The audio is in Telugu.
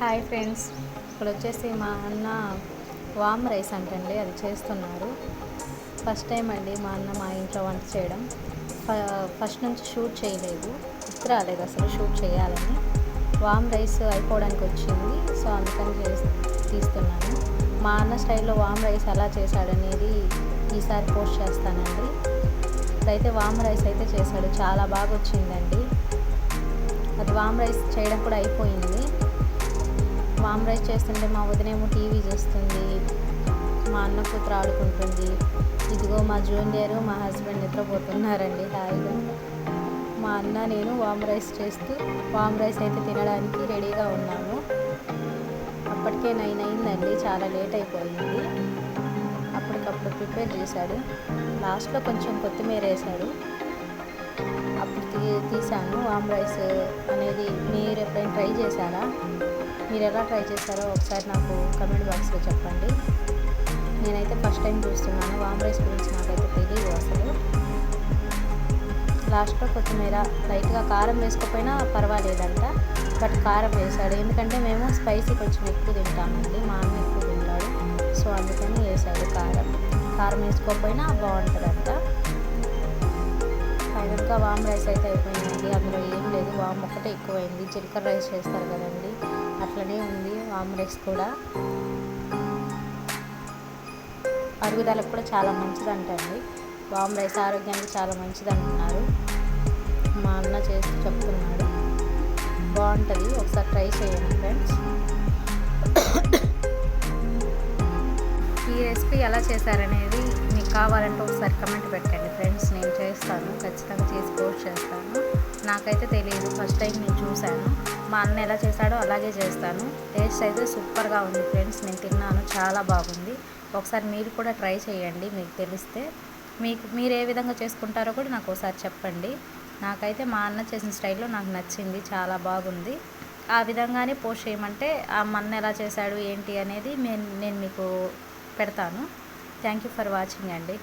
Hi friends. ఇప్పుడు వచ్చేసి మా అన్న వామ్ రైస్ అంటండి అది చేస్తున్నారు. ఫస్ట్ టైం అండి మా అన్న మా ఇంట్లో వంట చేయడం. ఫ- ఫస్ట్ నుంచి షూట్ చేయలేదు. గుర్తు రాలేదు అసలు షూట్ చేయాలని. వామ్ రైస్ అయిపోవడానికి వచ్చింది సో అందుకని చేసి తీస్తున్నాను. మా అన్న స్టైల్లో వామ్ రైస్ ఎలా చేశాడనేది ఈసారి పోస్ట్ చేస్తానండి. ఇప్పుడైతే వామ్ రైస్ అయితే చేశాడు చాలా బాగా వచ్చిందండి అది వామ్ రైస్ చేయడం కూడా అయిపోయింది. వామ్ రైస్ చేస్తుంటే మా వదినేమో టీవీ చూస్తుంది మా అన్న కూతురు ఆడుకుంటుంది. ఇదిగో మా జూనియర్ మా హస్బెండ్ నిద్రపోతున్నారండి హాయిగా. మా అన్న నేను వామ్ రైస్ చేస్తూ వామ్ రైస్ అయితే తినడానికి రెడీగా ఉన్నాము. అప్పటికే నైన్ అయిందండి చాలా లేట్ అయిపోయింది. అప్పటికప్పుడు ప్రిపేర్ చేశాడు. లాస్ట్లో కొంచెం కొత్తిమీర వేశాడు. అప్పుడు తీ తీసాను వామ్ రైస్ అనేది మీరు ఎప్పుడైనా ట్రై చేశారా? మీరు ఎలా ట్రై చేస్తారో ఒకసారి నాకు కమెంట్ బాక్స్లో చెప్పండి. నేనైతే ఫస్ట్ టైం చూస్తున్నాను. వామ్ రైస్ గురించి నాకైతే తెలియదు అసలు. లాస్ట్లో కొత్తిమీర లైట్గా కారం వేసుకోకపోయినా పర్వాలేదంట. బట్ కారం వేసాడు ఎందుకంటే మేము స్పైసీ కొంచెం ఎక్కువ తింటామండి. మా అమ్మ ఎక్కువ తింటాడు సో అందుకని వేసాడు కారం. కారం వేసుకోకపోయినా బాగుంటుందంట. ఫైనల్గా వామ్ రైస్ అయితే అయిపోయిందండి. అందులో ఏం లేదు. వామ్ ఒకటే ఎక్కువైంది. జీలకర్ర రైస్ చేస్తారు కదండి. అట్లనే ఉంది వామ్ రైస్ కూడా అరుగుదలకు కూడా చాలా మంచిదంటండి. వామ్ రైస్ ఆరోగ్యానికి చాలా మంచిది అంటున్నారు మా అన్న చేసి చెప్తున్నాడు. బాగుంటుంది. ఒకసారి ట్రై చేయండి ఫ్రెండ్స్. ఈ రెసిపీ ఎలా చేశారనేది మీకు కావాలంటే ఒకసారి కమెంట్ పెట్టండి ఫ్రెండ్స్. నేను చేస్తాను. ఖచ్చితంగా చేసి పోస్ట్ చేస్తాను. నాకైతే తెలియదు. ఫస్ట్ టైం నేను చూశాను. మా అన్న ఎలా చేశాడో అలాగే చేస్తాను. టేస్ట్ అయితే సూపర్గా ఉంది ఫ్రెండ్స్. నేను తిన్నాను. చాలా బాగుంది. ఒకసారి మీరు కూడా ట్రై చేయండి. మీకు తెలిస్తే మీకు మీరు ఏ విధంగా చేసుకుంటారో కూడా నాకు ఒకసారి చెప్పండి. నాకైతే మా అన్న చేసిన స్టైల్లో నాకు నచ్చింది. చాలా బాగుంది. ఆ విధంగానే పోస్ట్ చేయమంటే ఆ మన్న ఎలా చేశాడు ఏంటి అనేది నేను నేను మీకు పెడతాను. థ్యాంక్ యూ ఫర్ వాచింగ్ అండి.